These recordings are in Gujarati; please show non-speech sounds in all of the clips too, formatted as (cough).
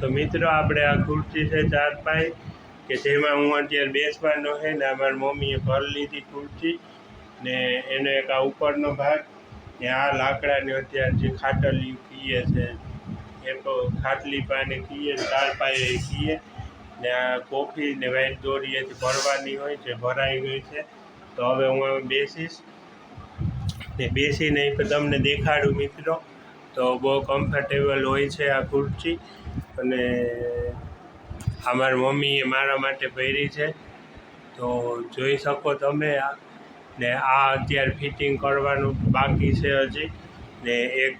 તો મિત્રો, આપણે આ ખુરશી છે ચાર પાય, કે જેમાં હું અત્યારે બેસવાનો છે ને અમારી મમ્મીએ ભર લીધી ખુરશી ને એનો એક આ ઉપરનો ભાગ ને આ લાકડાની અત્યારે જે ખાટલી કીએ છે, એ તો ખાટલી પાને કીએ ચાર પાયે કીએ ને આ કોફી ને વાઈટ દોરીએથી ભરવાની હોય છે, ભરાઈ ગઈ છે. તો હવે હું બેસીશ. ને બેસીને તમને દેખાડું મિત્રો. તો બહુ કમ્ફર્ટેબલ હોય છે આ ખુરશી અને અમારી મમ્મીએ મારા માટે પહેરી છે. તો જોઈ શકો તમે આ, ને આ અત્યારે ફિટિંગ કરવાનું બાકી છે હજી. ને એક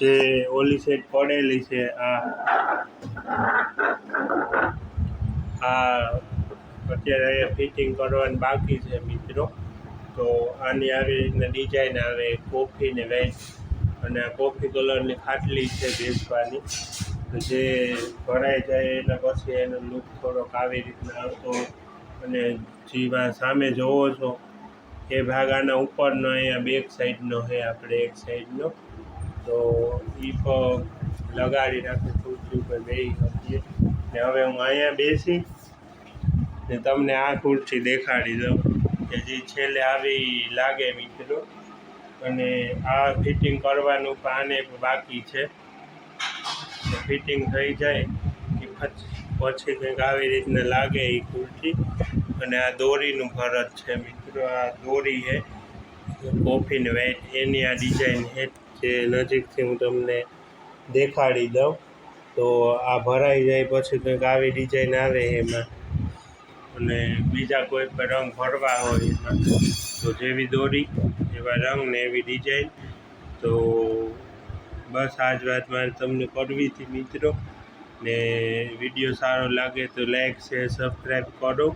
જે ઓલી સેટ પડેલી છે, આ આ અત્યારે ફિટિંગ કરવાનું બાકી છે મિત્રો. તો આની આવી રીતના ડિઝાઇન આવે, કોફી ને વેજ અને આ કોફી કલરની ખાટલી છે બેસવાની જે ભરાઈ જાય એટલે પછી એનો લુક થોડોક આવી રીતના આવતો. અને જીવા સામે જોવો છો, એ ભાગ આના ઉપરનો અહીંયા બેક સાઈડનો છે આપણે એક સાઈડનો. તો એ લગાડી રાખી, ખુરશી ઉપર બેસી શકીએ. ને હવે હું અહીંયા બેસી ને તમને આ ખુરશી દેખાડી દઉં કે જે છેલ્લે આવી લાગે મિત્રો. અને આ ફિટિંગ કરવાનું પણ આને બાકી છે. ફિટિંગ થઈ જાય એ પછી કંઈક આવી રીતને લાગે એ કુર્તી અને આ દોરીનું ફરજ છે મિત્રો, આ દોરી છે કોફીન વેટ એની આ ડિઝાઇન છે જે નજીકથી હું તમને દેખાડી દઉં. તો આ ભરાઈ જાય પછી કંઈક આવી ડિઝાઇન આવે એમાં. અને બીજા કોઈ પણ રંગ ભરવા હોય એમાં. તો જેવી દોરી, એવા રંગ ને એવી ડિઝાઇન તો બસ આ જ વાત મારે તમને કરવી હતી મિત્રો. ને વીડિયો સારો લાગે તો લાઈક શેર સબસ્ક્રાઈબ કરો.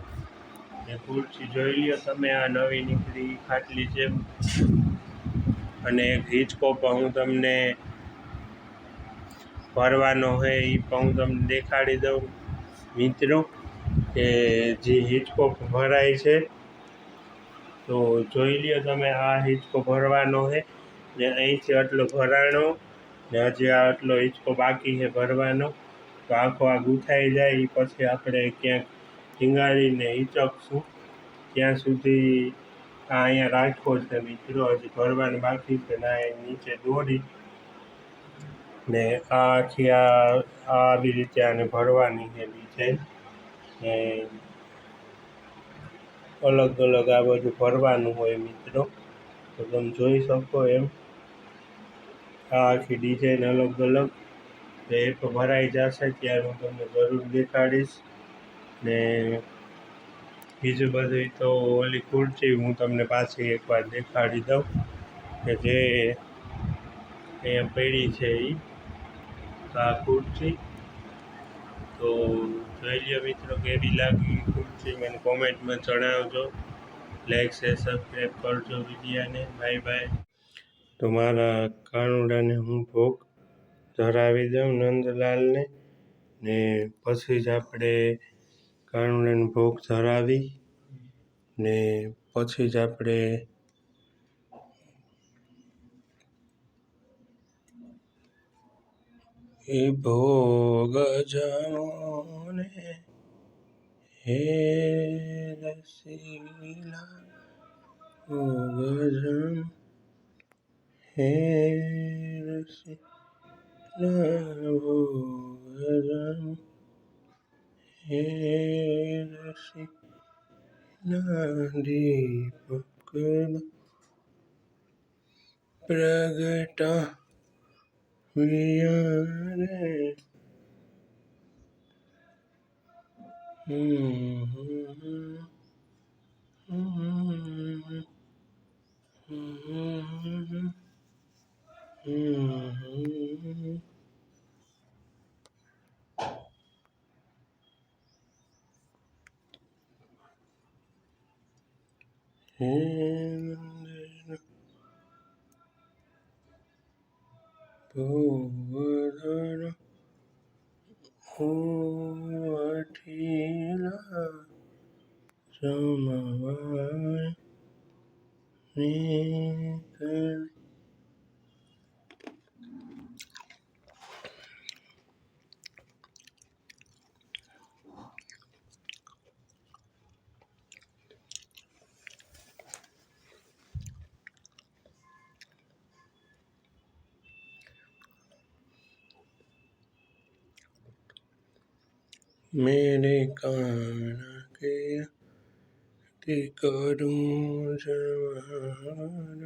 ને ખુરશી જોઈ લ્યો તમે આ નવી નીકળી ખાટલી છે અને એક હિચકો પણ હું તમને ભરવાનો હોય એ પણ હું તમને દેખાડી દઉં. મિત્રો, કે જે હિચકો ભરાય છે, તો જોઈ લ્યો તમે આ હિચકો ભરવાનો છે ને અહીંથી આટલો ભરાણો. ને હજી આટલો હિંચકો બાકી છે ભરવાનો, તો આખો આ ગૂંથાઈ જાય એ પછી આપણે ક્યાંક ટીંગાડીને હિંચકશું. ત્યાં સુધી આ અહીંયા રાખવો છે મિત્રો, હજી ભરવાનું બાકી છે ને આ નીચે દોરી ને આ આ, આવી રીતે આને ભરવાની છે ડિઝાઇન ને અલગ અલગ આ બધું ભરવાનું હોય મિત્રો, તો તમે જોઈ શકો એમ. આખી ડિઝાઇન અલગ અલગ તો એ તો ભરાઈ જશે, ત્યારે હું તમને જરૂર દેખાડીશ. ને બીજું બધું તો ઓલી ખુરશી હું તમને પાછી એકવાર દેખાડી દઉં, કે જે અહીંયા પડી છે એ આ ખુરશી તો જોઈ લ્યો મિત્રો કેવી લાગી ખુરશી મને કોમેન્ટમાં જણાવજો. લાઈક શેર સબસ્ક્રાઈબ કરજો વિડીયાને. બાય બાય તો મારા કાનુડાને હું ભોગ ધરાવી દઉં નંદલાલને ને પછી જ આપણે કાનુડાને ભોગ ધરાવી ને પછી જ આપણે એ ભોગ જાને હે રસીલા ભોગ heresy, laborum, heresy, nadipakala, pragata, vyare. Mm-hmm. Mm-hmm. Mm-hmm. Mm-hmm. Mm-hmm. મેરે કાના કે તે કરું જવારું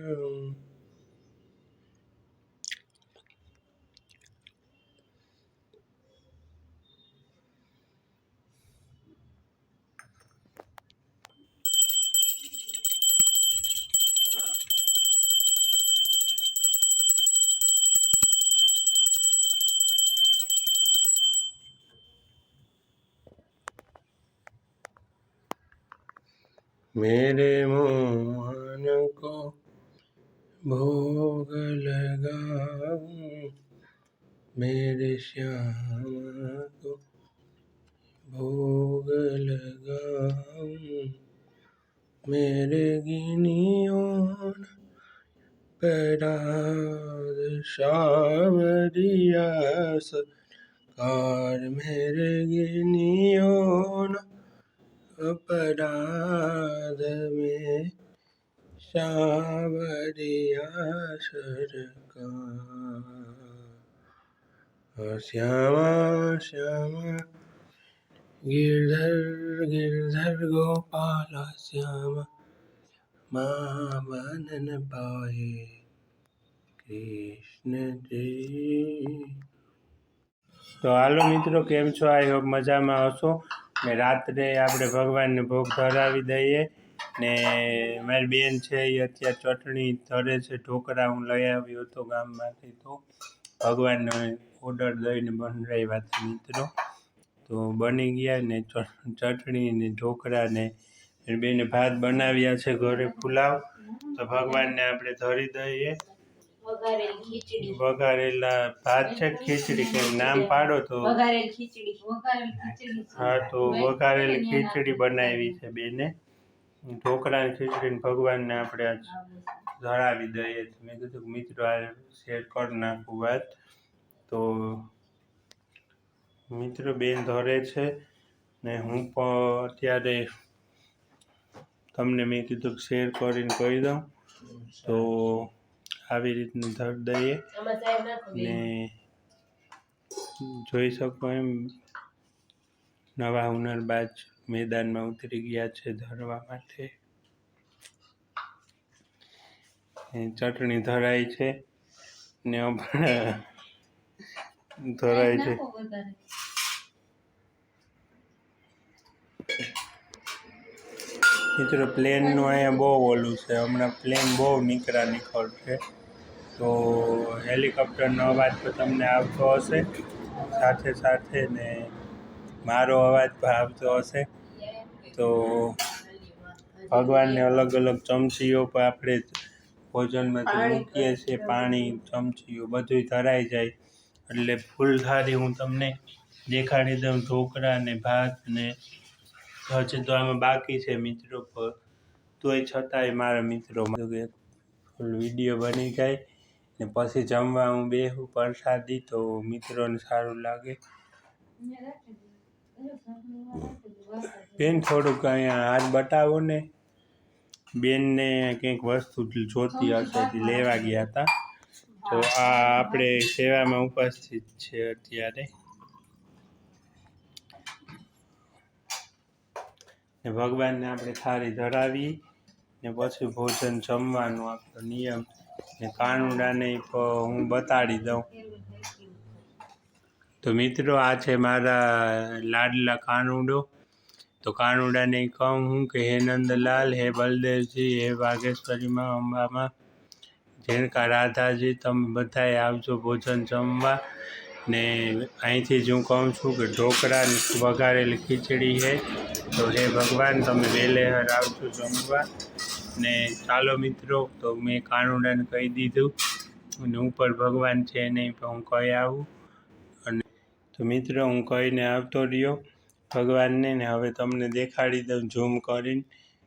मेरे मोहन को भोग लगाऊं मेरे श्याम को भोग लगाऊं मेरे गिनियों पराग सावरिया सरकार मेरे गिनियों અપરાધ મેં સાવરિયા સરકા શ્યામા શ્યામા ગિરધર ગિરધર ગોપાલ શ્યામા મા મનન પાયે કૃષ્ણજી તો હાલો મિત્રો, કેમ છો? આઈ હોપ મજામાં હશો. ને રાત્રે આપણે ભગવાનને ભોગ ધરાવી દઈએ ને મારી બેન છે એ અત્યારે ચટણી ધરે છે, ઢોકળા હું લઈ આવ્યો હતો ગામમાંથી તો. ભગવાનને ઓર્ડર દઈને બનાવ્યા હતા મિત્રો. તો બની ગયા ને ચટણી ને ઢોકળા ને બેને ભાત બનાવ્યા છે ઘરે પુલાવ. તો ભગવાનને આપણે ધરી દઈએ. વઘારેલી ભાત છે ખીચડી? કે નામ પાડો તો. હા તો વઘારેલી ખીચડી બનાવી છે બેને. ઢોકળાની ખીચડીને ભગવાનને આપણે આજ ધરાવી દઈએ. તો મેં કીધું કે મિત્રો આ શેર કરી નાખું વાત. તો મિત્રો બેન ધરે છે ને હું પણ અત્યારે તમને મેં કીધું કે શેર કરીને કહી દઉં. તો આવી રીતનું ધર દઈએ. ને જોઈ શકો એમ નવા હુનરબાજ મેદાનમાં ઉતરી ગયા છે ધરવા માટે. ચટણી ધરાય છે. ને ધરાય છે નાખો વધારે. મિત્રો પ્લેનનું અહીંયા બહુ ઓલું છે. હમણાં પ્લેન બહુ નીકળા નીકળશે તો હેલિકોપ્ટરનો અવાજ તો તમને આવતો હશે. સાથે સાથે ને મારો અવાજ પણ આવતો હશે. તો ભગવાનને અલગ અલગ ચમચીઓ પણ આપણે ભોજનમાંથી મૂકીએ છીએ. પાણી ચમચીઓ બધું ધરાઈ જાય. એટલે ફૂલ થાળી હું તમને દેખાડી દઉં. ઢોકળા ને ભાત ને હજી તો આમાં બાકી છે મિત્રો પર તોય છતાંય મારા મિત્રો ફૂલ વીડિયો બની જાય ને પછી જમવા હું બેહું પ્રસાદી તો મિત્રોને સારું લાગે. બેન, થોડુંક અહીંયા હાથ બતાવો ને. બેનને કંઈક વસ્તુ જોતી હશે લેવા ગયા હતા. તો આ આપણે સેવામાં ઉપસ્થિત છે અત્યારે. ને ભગવાનને આપણે થાળી ધરાવી ને પછી ભોજન જમવાનું, આપણો નિયમ ને કાનુડાને હું બતાડી દઉં. તો મિત્રો, આ છે મારા લાડલા કાનુડો. તો કાનુડાને કહું હું કે, હે નંદલાલ, હે બલદેવજી, હે વાઘેશ્વરીમાં અંબામાં જેણકા રાધાજી, તમે બધાએ આવજો ભોજન જમવા. ને અહીંથી જ હું કહું છું કે ઢોકળા ને વઘારેલી ખીચડી છે. તો હે ભગવાન, તમે વેલેહર આવજો જમવા. ને ચાલો મિત્રો, તો મેં કાનુડાને કહી દીધું. અને ઉપર ભગવાન છે નહીં, પણ હું કહી આવું. અને તો મિત્રો, હું કહીને આવતો રહ્યો ભગવાનને, ને હવે તમને દેખાડી દઉં, ઝૂમ કરીને.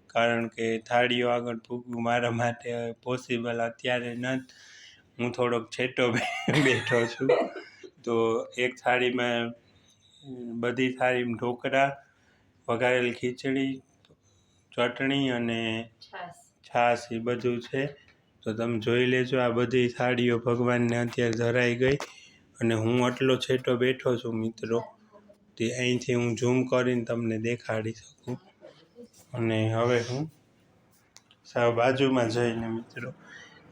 કારણ કે થાળીઓ આગળ પૂગવું મારા માટે પોસિબલ અત્યારે નથી. હું થોડોક છેટો બેઠો છું. તો એક થાળીમાં બધી થાળીમાં ઢોકળા વઘારેલ ખીચડી ચટણી અને છાસ છાશ એ બધું છે. તો તમે જોઈ લેજો આ બધી થાળીઓ ભગવાનને અત્યારે ધરાઈ ગઈ અને હું આટલો છેટો બેઠો છું મિત્રો તે અહીંથી હું ઝૂમ કરીને તમને દેખાડી શકું. અને હવે હું સાવ બાજુમાં જઈને મિત્રો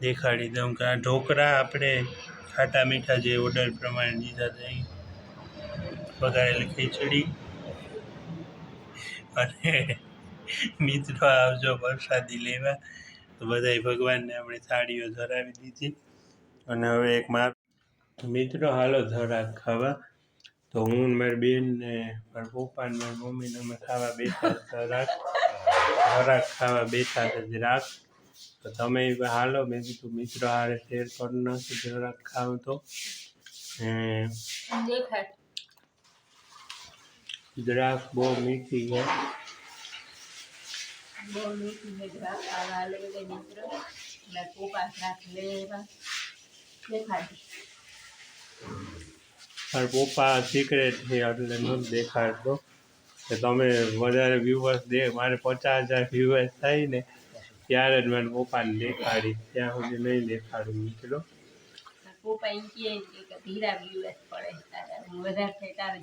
દેખાડી દઉં કે આ ઢોકળા આપણે ખાટા મીઠા જે ઓર્ડર પ્રમાણે દીધા હતા વઘારેલી ખીચડી. અને મિત્રો આવજો પ્રસાદી લેવા. તો બધાય ભગવાનને આપણે થાળીઓ ધરાવી દીધી. અને હવે એક માર મિત્રો, હાલો ધરા ખાવા. તો હું મારી બેન ને મારા પપ્પા ને મારી મમ્મી ને અમે ખાવા બેઠા ધરાક ધરાક ખાવા બેઠા હતા જરાક. તો તમે હાલો મેં કીધું મિત્રો હારે શેર કરી નાખી જરાક ખાવ તો. ને દ્રાક્ષ બહુ મીઠી છે. બહુ મીઠી ને લે મિત્રો. ના લેવા દેખાડ મારા પપ્પા સિક્રેટ છે એટલે નથી દેખાડતો. કે તમે વધારે વ્યૂવર્સ દે મારે પચાસ હજાર વ્યૂવર્સ થાય ને ત્યારે જ મારા પપ્પાને દેખાડી ત્યાં સુધી નહીં દેખાડું મિત્રો ના પોપા એમ કે ધીરા વ્યૂએસ પડે તારા વધારે થાય તારે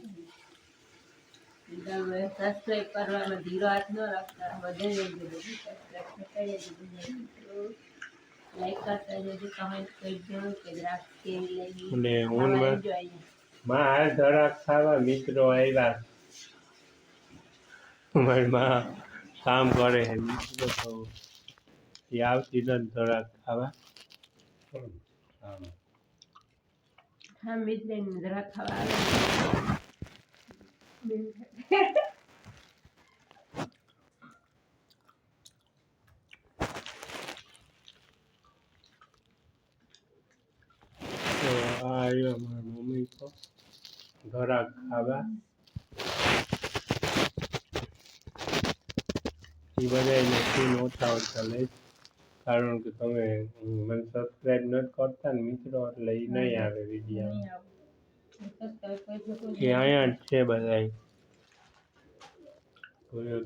સબસ્ક્રાઈબ કરવામાં ધીરો હાથ ન રાખતા વધે જજો બધું સબસ્ક્રાઈબ થતા જજો મિત્રો લાઈક કરતા જજો કમેન્ટ કરજો કે દ્રાક્ષ કેવી લાગી અને હું માં- enjoy છે. ધરાક ખાવા મિત્રો આવ્યા (laughs) મારી માં કામ કરે છે મિત્રો. આવતી નથી ખાવા હા ખાવા આવે આવ્યો મારા મમ્મી તો ધરાક ખાવા એ ઓછા ઓછા લઈશ કારણ કે તમે મને સબસ્ક્રાઇબ નથી કરતા ને મિત્રો એટલે એ નહીં આવે વીડિયો એ અહીંયા જ છે બધાય.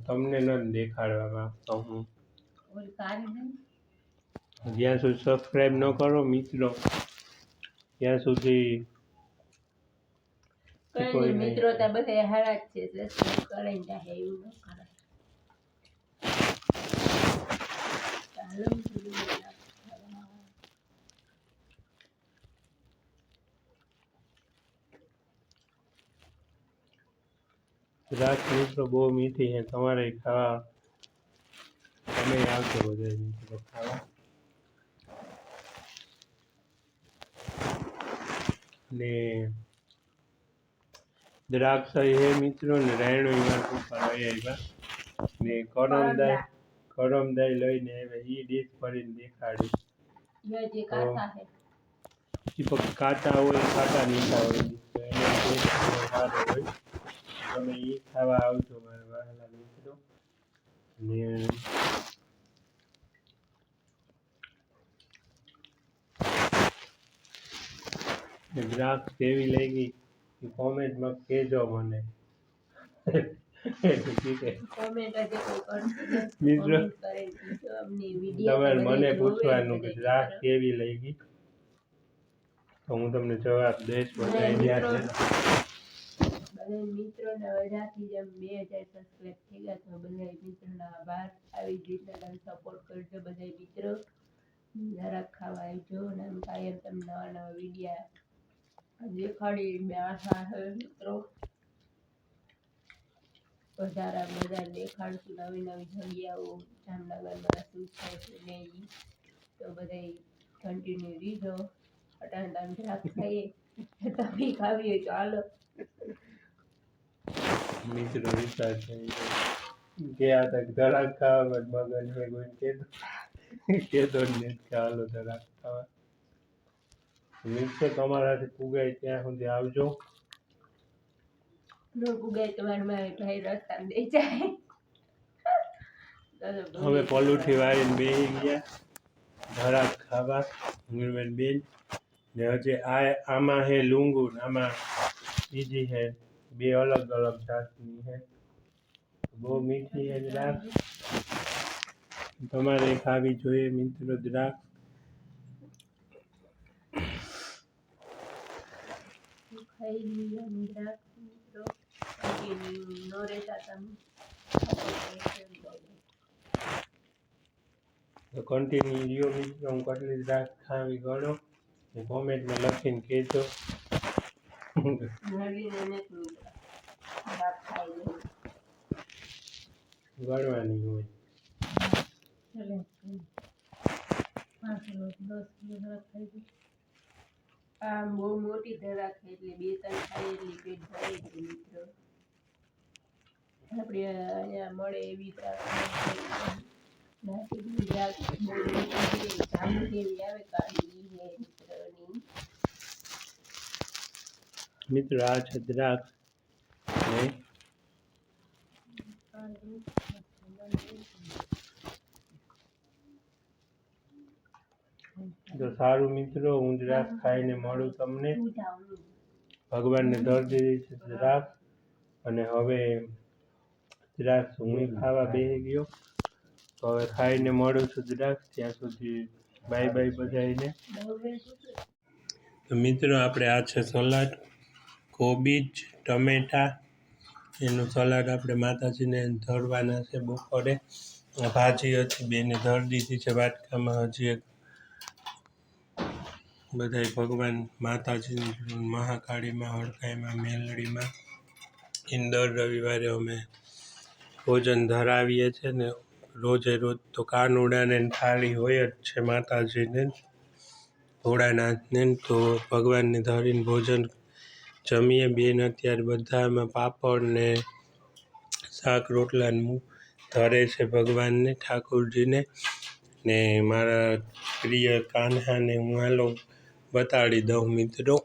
તમને નથી દેખાડવા માંગતો હું. કારી જ્યાં સુધી સબસ્ક્રાઇબ ન કરો મિત્રો ત્યાં સુધી. મિત્રો તો બધા હારા જ છે. સબસ્ક્રાઇબ કરીને એવું ન કરાય. ચાલો મિત્રો, બહુ મીઠી છે. તમારે ખાવા તમે આવજો બધા મિત્રો ખાવા. ને દ્રાક્ષ હે મિત્રો ને રાયણો એમાં ઉપર લઈ આવ્યા ને કરમદાય કરમદાય લઈને આવ્યા એ ડીશ ભરીને દેખાડી. તો કાચા હોય કાચા નીચા હોય તો એનો સારો હોય. તમે એ ખાવા આવજો મારા વહાલા મિત્રો. ને ને દ્રાક્ષ કેવી લાગી? એ કોમેન્ટમાં કહેજો મને. મિત્રો, તમારે મને પૂછવાનું કે રાહ કેવી લાગી? તો હું તમને જવાબ દઈશ બધા મિત્રોને અઢારથી જેમ બે હજાર સબસ્ક્રાઈબ થઈ ગયા તો બધા મિત્રોના આભાર. આવી જ રીતના તમે સપોર્ટ કરજો બધા મિત્રો. જરાક ખાવા આવજો અને કાયમ તમને નવા નવા વિડીયા દેખાડી મેં આશા છે મિત્રો. વધારે બધા દેખાડશું નવી નવી જગ્યાઓ, જામનગરમાં શું થાય છે ને ઈ, તો બધા કન્ટિન્યુ રીધો અટાણ ટાઈમ જરાક ખાઈએ. તમે ખાવી હોય તો હાલો. મિત્રો વિચાર છે ગયા તક ધરાક ખાવા મગન હે કોઈ કેતો (laughs) કેતો જ નહીં કે હાલો ધરાક ખાવા. મિત્રો, તમારાથી પુગાય ત્યાં સુધી આવજો નો પુગાય તમારે મારે ભાઈ રસ્તા દઈ જાય તો તો હવે પોલુથી વાળીને બે ગયા. ધરાક ખાવા ઉંગરબેન બેન. ને હજી આ આમાં હે લુંગુ ને આમાં બીજી હે બે અલગ અલગ જાતની હે. બહુ મીઠી હે દ્રાક્ષ. તમારે ખાવી જોઈએ મિત્રો દ્રાક્ષ. ખાઈ લીધા કન્ટિન્યુ ન રહેતા તમે કન્ટિન્યુ મિત્રો હું કટલી દાખ ખાવી ગણો. કોમેન્ટમાં લખીને કહેજો. ગણવાની હોય. આમ બહુ મોટી ધરાક છે એટલે બે ત્રણ ખાઈ એટલી પેટ ભરાઈ ગયું મિત્રો. આપણે અહીંયા મળે એવી મિત્રો, આ છે દ્રાક્ષ. સારું મિત્રો, હું દ્રાક્ષ ખાઈને મળું તમને. ભગવાનને દર દીધી છે દ્રાક્ષ. અને હવે દ્રાક્ષ હું ખાવા બેસી ગયો. તો હવે ખાઈને મળું છું દ્રાક્ષ ત્યાં સુધી બાય બાય બધાને તો મિત્રો આપણે આ છે સલાડ કોબીજ ટમેટા. એનું સલાડ આપણે માતાજીને ધરવાના છે બપોરે. ભાજી હતી બેને ધર દીધી છે વાટકામાં. હજી એક બધાય ભગવાન માતાજી મહાકાળીમાં હડકાઈમાં મેલડીમાં. એની દર રવિવારે અમે ભોજન ધરાવીએ છીએ ને રોજે રોજ તો કાનુડાને થાળી હોય જ છે માતાજીને. ભોળાનાથને તો ભગવાનને ધરીને ભોજન જમીએ બેન અત્યારે બધામાં પાપડ ને શાક રોટલા ધરે છે ભગવાનને, ઠાકોરજીને. ને મારા પ્રિય કાન્હાને હું હાલો બતાડી દઉં મિત્રો.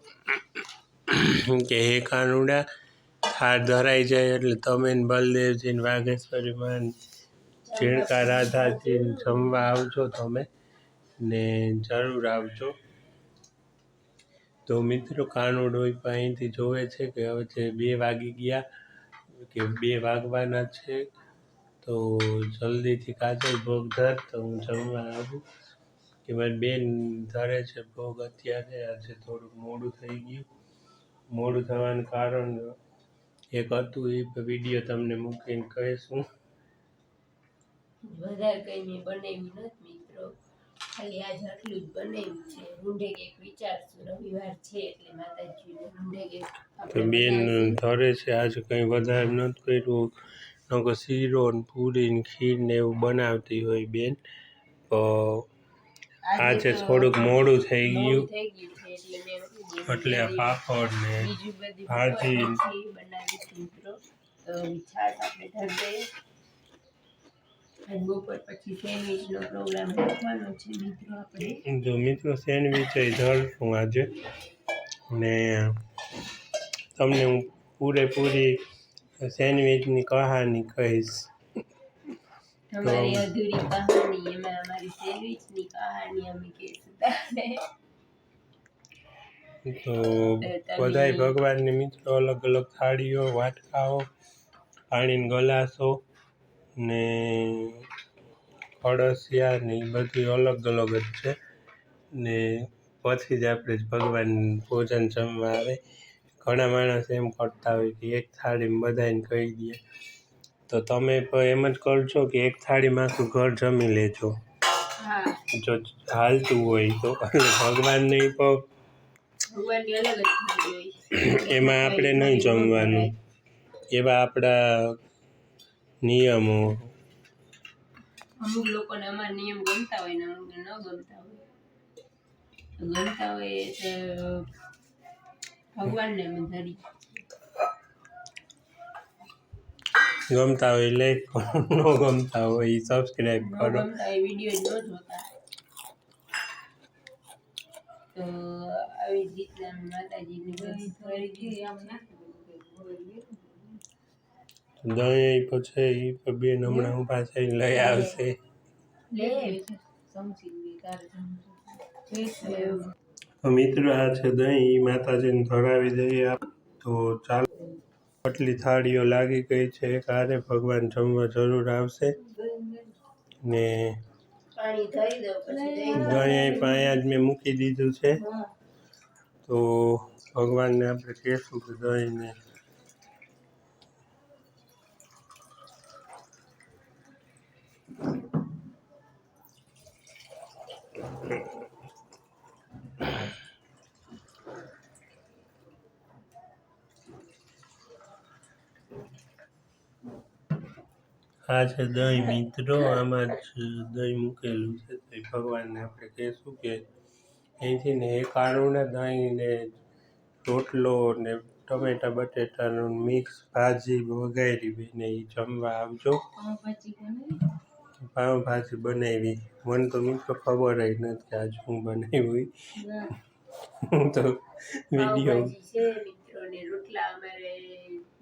કે હે કાનુડા થાળ ધરાઈ જાય એટલે તમે ને બલદેવજી ને વાઘેશ્વરી માં ઝીણકા રાધાજી જમવા આવજો તમે ને જરૂર આવજો. તો મિત્રો કાનુડો અહીંથી જોવે છે કે હવે જે બે વાગી ગયા કે બે વાગવાના છે તો જલ્દીથી કાજલ ભોગ ધર તો હું જમવા આવું. કે મારી બેન ધરે છે ભોગ અત્યારે આજે થોડુંક મોડું થઈ ગયું. મોડું થવાનું કારણ એક હતું એ વીડિયો તમને મૂકીને કહીશું વધારે કઈ મેં બનાવ્યું નથી મિત્રો. ખાલી આજ આટલું જ બનાવ્યું છે. રૂંઢે કેક વિચારશું. રવિવાર છે એટલે માતાજીને રૂંઢે કેક તો બેન ધરે છે આજે કંઈ વધારે નથી કર્યું. નકર શીરો ને પૂરી ને ખીર ને એવું બનાવતી હોય બેન. તો આજે થોડુંક મોડું થઈ ગયું. થઈ ગયું છે એટલે મેં કીધું એટલે આ પાપડ ને ભાજી. જો મિત્રો સેન્ડવિચ એ ધરશું આજે. ને તમને હું પૂરેપૂરી સેન્ડવિચની કહાની કહીશ. અમારી અધૂરી કહાની એમાં અમારી સેન્ડવિચની કહાની અમે કહીશું. તો બધાય ભગવાનની મિત્રો અલગ અલગ થાળીઓ વાટકાઓ પાણીના ગલાસો ને અળસિયા ને એ બધું અલગ અલગ જ છે. ને પછી જ આપણે ભગવાન ભોજન જમવા આવે. ઘણા માણસ એમ કરતા હોય કે એક થાળીમાં બધાને કહી દે. તો તમે પણ એમ જ કરજો કે એક થાળીમાં આખું ઘર જમી લેજો. જો હાલતું હોય તો. ભગવાનને પણ એમાં આપણે નહીં જમવાનું. એવા આપણા નિયમો. અમુક લોકોને અમારા નિયમ ગમતા હોય ને અમુક ન ગમતા હોય. ગમતા હોય એટલે ભગવાનને ધરી. ગમતા હોય લાઈક (laughs) ન ગમતા હોય સબસ્ક્રાઇબ કરો. ગમતા હોય વીડિયો ન જોતા. તો આવી જ રીતના દહીં પછી એ બેન હમણાં હું પાછા લઈ આવશે. મિત્રો આ છે દહીં. એ માતાજીને ધરાવી દઈએ આપ. તો ચાલો. આટલી થાળીઓ લાગી ગઈ છે. કારે ભગવાન જમવા જરૂર આવશે. ને પાણી ધરી દો પછી દહીં દહીં અહીં જ મેં મૂકી દીધું છે. તો ભગવાનને આપણે કહેશું કે દહીંને આ છે દહીં મિત્રો આમાં જ દહીં મૂકેલું છે. તો એ ભગવાનને આપણે કહેશું કે અહીંથી ને એક આળુને દહીં ને રોટલો ને ટમેટા બટેટાનું મિક્સ ભાજી વઘારી બેને એ જમવા આવજો. પાઉંભાજી બનાવી? પાવભાજી બનાવી. મને તો મિત્રો ખબર જ નથી આજ હું બનાવી. ના. હું તો વીડિયો ને રોટલા અમારે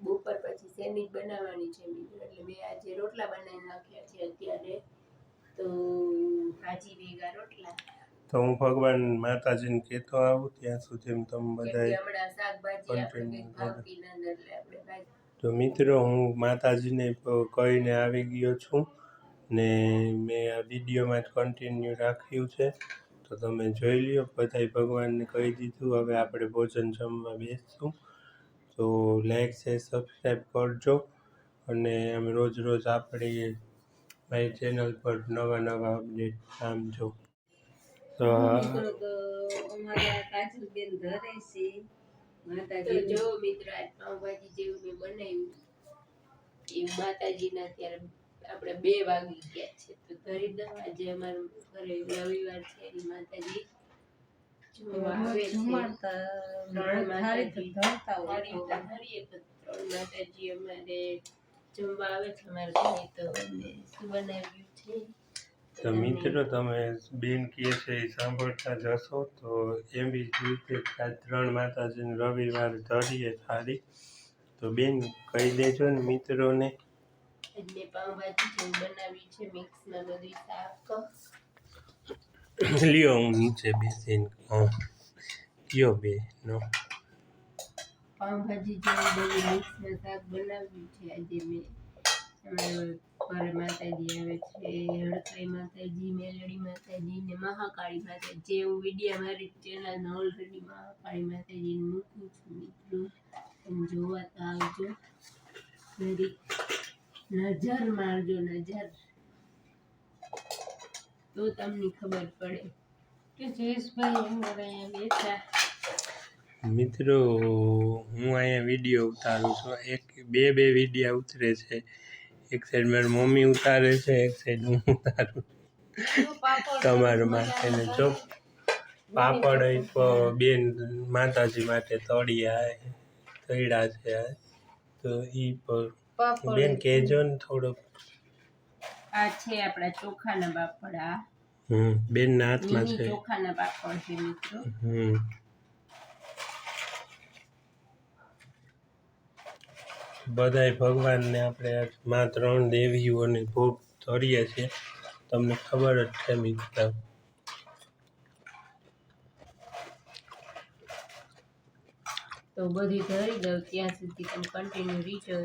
બપોર પછી સેન્ડવિચ બનાવવાની છે મિત્રો એટલે મેં આજે રોટલા બનાવી નાખ્યા છે અત્યારે. તો ભાજી ભેગા રોટલા. તો હું ભગવાન માતાજીને કહેતો આવું ત્યાં સુધી તમે બધા શાકભાજી આપણે તો મિત્રો હું માતાજીને કહીને આવી ગયો છું ને મેં આ વિડીયોમાં જ કન્ટિન્યુ રાખ્યું છે. તો તમે જોઈ લ્યો બધાય ભગવાનને કહી દીધું હવે આપણે ભોજન જમવા બેસશું. તો લાઈક છે સબસ્ક્રાઈબ કરજો. અને આમ રોજ રોજ આપણી મારી ચેનલ પર નવા નવા અપડેટ આમજો તો મિત્રો તો અમારા કાજલબેન ધરે છે. માતાજી જો મિત્ર આજ પાઉંભાજી જેવું મેં બનાવ્યું. એ માતાજીના અત્યારે આપણે બે વાગી ગયા છે. તો ધરી દઉં આજે અમારું ઘરે રવિવાર છે એની માતાજી જોવા આવે છે જમાડતા ત્રણ થાળી તો માતાજી. તો. અમારે જમવા આવે છે અમારે ઘરે તો બનાવ્યું છે. તો મિત્રો તમે બેન કહે છે એ સાંભળતા જશો તો એવી જ રીતે આ ત્રણ માતાજીને રવિવાર ધરીએ થાળી. તો બેન કહી દેજો ને મિત્રોને. એટલે પાઉંભાજી જેવું બનાવી છે મિક્સમાં બધું શાક. લ્યો હું નીચે બેસીને કહું કયો બે નો પાઉંભાજી જેવું બધું મિક્સમાં શાક બનાવ્યું છે આજે મેં. ઘરે માતાજી આવે છે હડકાઈ માતાજી, મેલડી માતાજી ને મહાકાળી માતાજી. જે હું વીડિયો મારી ચેનલમાં ઓલરેડી મહાકાળી માતાજીને મૂકું છું મિત્રો. તમે જોવા તો આવજો. નજર મારજો, નજર. તો તમને ખબર પડે કે જયેશભાઈ અમારે અહીંયા બેઠા. મિત્રો હું અહીંયા વીડિયો ઉતારું છું. એક બે બે વિડીયા ઉતરે છે. એક સાઈડ મારી મમ્મી ઉતારે છે એક સાઈડ હું ઉતારું તમારા માટે ને જો પાપડ એ બેન માતાજી માટે તળિયા તળ્યા છે. તો ઈ પર બેન કહેજો ને થોડુંક. આ છે આપણા ચોખાના બાપડા હમ બેન ના હાથમાં છે. ચોખાના પાપડ છે મિત્રો. હમ. બધાય ભગવાનને આપણે માં ત્રણ દેવીઓને ભોગ ધરીએ છીએ. તમને ખબર જ છે મિત્રો. તો બધી ધરી દઉં ત્યાં સુધી તમે કન્ટિન્યુ રીચો